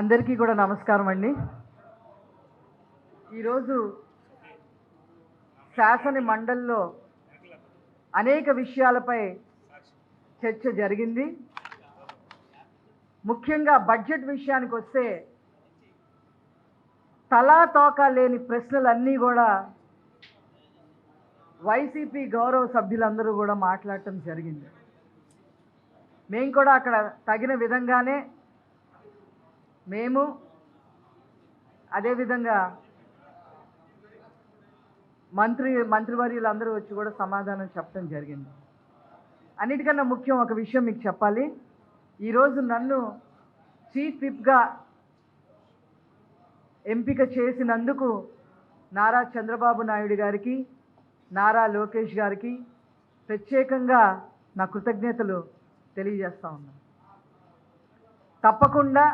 అందరికీ కూడా నమస్కారం అండి. ఈరోజు శాసన మండలిలో అనేక విషయాలపై చర్చ జరిగింది. ముఖ్యంగా బడ్జెట్ విషయానికి వస్తే తలా తోక లేని ప్రశ్నలన్నీ కూడా వైసీపీ గౌరవ సభ్యులందరూ కూడా మాట్లాడటం జరిగింది. మేము కూడా అక్కడ తగిన విధంగానే మేము అదేవిధంగా మంత్రి మంత్రివర్యులందరూ వచ్చి కూడా సమాధానం చెప్పడం జరిగింది. అన్నిటికన్నా ముఖ్యం ఒక విషయం మీకు చెప్పాలి. ఈరోజు నన్ను చీఫ్ విప్గా ఎంపిక చేసినందుకు నారా చంద్రబాబు నాయుడు గారికి నారా లోకేష్ గారికి ప్రత్యేకంగా నా కృతజ్ఞతలు తెలియజేస్తా ఉన్నాను. తప్పకుండా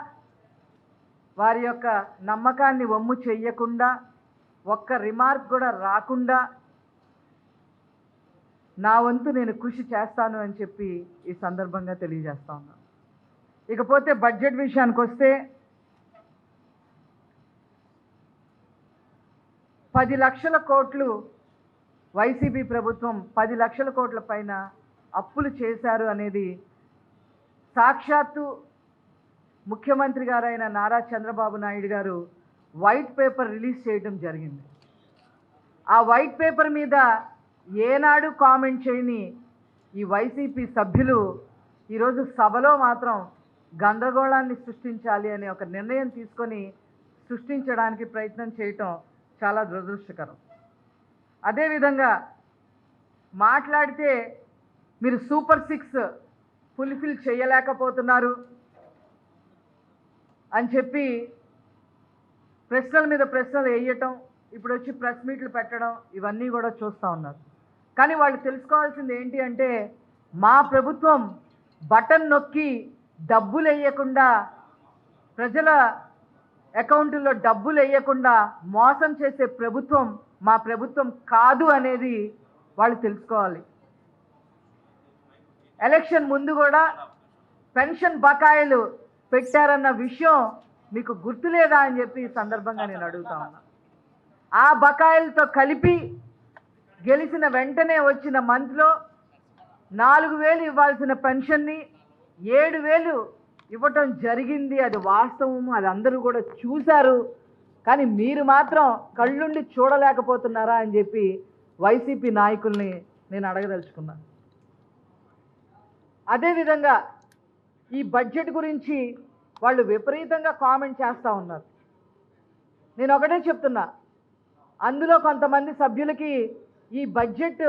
వారి యొక్క నమ్మకాన్ని వమ్ము చెయ్యకుండా ఒక్క రిమార్క్ కూడా రాకుండా నా వంతు నేను కృషి చేస్తాను అని చెప్పి ఈ సందర్భంగా తెలియజేస్తా ఉన్నాను ఇకపోతే బడ్జెట్ విషయానికి వస్తే పది లక్షల కోట్లు వైసీపీ ప్రభుత్వం పది లక్షల కోట్ల పైన అప్పులు చేశారు అనేది సాక్షాత్తు ముఖ్యమంత్రి గారైన నారా చంద్రబాబు నాయుడు గారు వైట్ పేపర్ రిలీజ్ చేయడం జరిగింది. ఆ వైట్ పేపర్ మీద ఏనాడు కామెంట్ చేయని ఈ వైసీపీ సభ్యులు ఈరోజు సభలో మాత్రం గందరగోళాన్ని సృష్టించాలి అనే ఒక నిర్ణయం తీసుకొని సృష్టించడానికి ప్రయత్నం చేయటం చాలా దురదృష్టకరం. అదేవిధంగా మాట్లాడితే మీరు సూపర్ సిక్స్ ఫుల్ఫిల్ చేయలేకపోతున్నారు. అని చెప్పి ప్రశ్నల మీద ప్రశ్నలు వేయటం ఇప్పుడు వచ్చి ప్రెస్ మీట్లు పెట్టడం ఇవన్నీ కూడా చూస్తూ ఉన్నారు. కానీ వాళ్ళు తెలుసుకోవాల్సింది ఏంటి అంటే మా ప్రభుత్వం బటన్ నొక్కి డబ్బులు వేయకుండా ప్రజల అకౌంట్లో డబ్బులు వేయకుండా మోసం చేసే ప్రభుత్వం మా ప్రభుత్వం కాదు అనేది వాళ్ళు తెలుసుకోవాలి. ఎలక్షన్ ముందు కూడా పెన్షన్ బకాయిలు పెట్టారన్న విషయం మీకు గుర్తులేదా అని చెప్పి ఈ సందర్భంగా నేను అడుగుతా ఉన్నా. ఆ బకాయిలతో కలిపి గెలిచిన వెంటనే వచ్చిన మంత్లో నాలుగు వేలు ఇవ్వాల్సిన పెన్షన్ని ఏడు వేలు ఇవ్వటం జరిగింది. అది వాస్తవము అది అందరూ కూడా చూశారు. కానీ మీరు మాత్రం కళ్ళుండి చూడలేకపోతున్నారా అని చెప్పి వైసీపీ నాయకుల్ని నేను అడగదలుచుకున్నాను. అదేవిధంగా ఈ బడ్జెట్ గురించి వాళ్ళు విపరీతంగా కామెంట్ చేస్తూ ఉన్నారు. నేను ఒకటే చెప్తున్నా అందులో కొంతమంది సభ్యులకి ఈ బడ్జెట్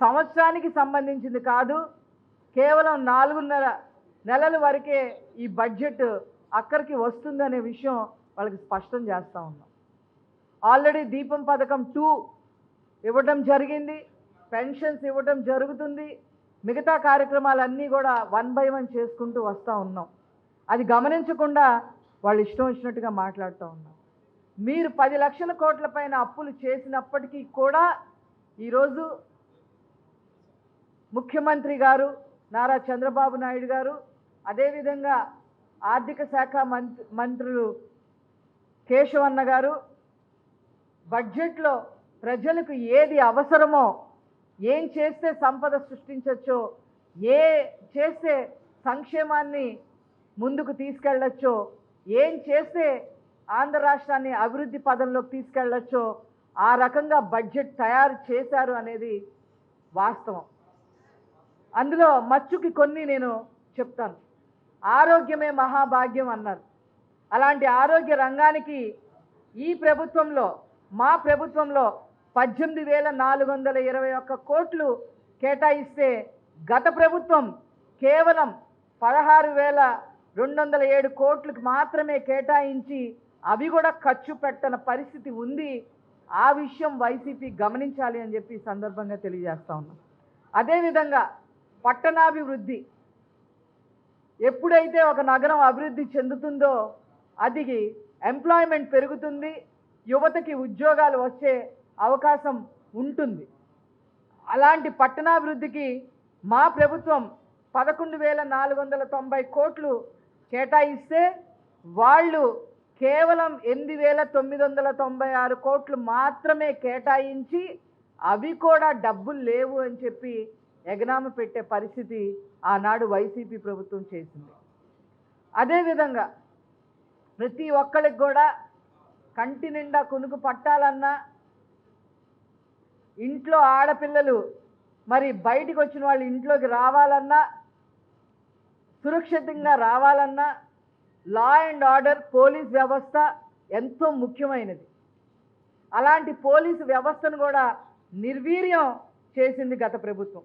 సంవత్సరానికి సంబంధించింది కాదు కేవలం నాలుగున్నర నెలల వరకే ఈ బడ్జెట్ అక్కడికి వస్తుందనే విషయం వాళ్ళకి స్పష్టం చేస్తూ ఉన్నాం. ఆల్రెడీ దీపం పథకం టూ ఇవ్వటం జరిగింది పెన్షన్స్ ఇవ్వటం జరుగుతుంది మిగతా కార్యక్రమాలన్నీ కూడా వన్ బై వన్ చేసుకుంటూ వస్తూ ఉన్నాం. అది గమనించకుండా వాళ్ళు ఇష్టం వచ్చినట్టుగా మాట్లాడుతూ ఉన్నాం. మీరు పది లక్షల కోట్ల పైన అప్పులు చేసినప్పటికీ కూడా ఈరోజు ముఖ్యమంత్రి గారు నారా చంద్రబాబు నాయుడు గారు అదేవిధంగా ఆర్థిక శాఖ మంత్రి మంత్రులు కేశవన్న గారు బడ్జెట్లో ప్రజలకు ఏది అవసరమో ఏం చేస్తే సంపద సృష్టించవచ్చో ఏ చేస్తే సంక్షేమాన్ని ముందుకు తీసుకెళ్ళచ్చో ఏం చేస్తే ఆంధ్ర రాష్ట్రాన్ని అభివృద్ధి పదంలోకి తీసుకెళ్ళచ్చో ఆ రకంగా బడ్జెట్ తయారు చేశారు అనేది వాస్తవం. అందులో మచ్చుకి కొన్ని నేను చెప్తాను. ఆరోగ్యమే మహాభాగ్యం అన్నారు. అలాంటి ఆరోగ్య రంగానికి ఈ ప్రభుత్వంలో మా ప్రభుత్వంలో పద్దెనిమిది వేల నాలుగు వందల ఇరవై ఒక్క కోట్లు కేటాయిస్తే గత ప్రభుత్వం కేవలం పదహారు వేల రెండు వందల ఏడు కోట్లకు మాత్రమే కేటాయించి అవి కూడా ఖర్చు పెట్టని పరిస్థితి ఉంది. ఆ విషయం వైసీపీ గమనించాలి అని చెప్పి సందర్భంగా తెలియజేస్తా ఉన్నాం. అదేవిధంగా పట్టణాభివృద్ధి ఎప్పుడైతే ఒక నగరం అభివృద్ధి చెందుతుందో అది ఎంప్లాయ్మెంట్ పెరుగుతుంది యువతకి ఉద్యోగాలు వచ్చే అవకాశం ఉంటుంది. అలాంటి పట్టణాభివృద్ధికి మా ప్రభుత్వం పదకొండు వేల నాలుగు వందల తొంభై కోట్లు కేటాయిస్తే వాళ్ళు కేవలం ఎనిమిది వేల తొమ్మిది వందల తొంభై ఆరు కోట్లు మాత్రమే కేటాయించి అవి కూడా డబ్బులు లేవు అని చెప్పి ఎగనామ పెట్టే పరిస్థితి ఆనాడు వైసీపీ ప్రభుత్వం చేసింది. అదేవిధంగా ప్రతి ఒక్కరికి కూడా కంటి నిండా కొనుగు పట్టాలన్నా ఇంట్లో ఆడపిల్లలు మరి బయటికి వచ్చిన వాళ్ళు ఇంట్లోకి రావాలన్నా సురక్షితంగా రావాలన్నా లా అండ్ ఆర్డర్ పోలీస్ వ్యవస్థ ఎంతో ముఖ్యమైనది. అలాంటి పోలీసు వ్యవస్థను కూడా నిర్వీర్యం చేసింది గత ప్రభుత్వం.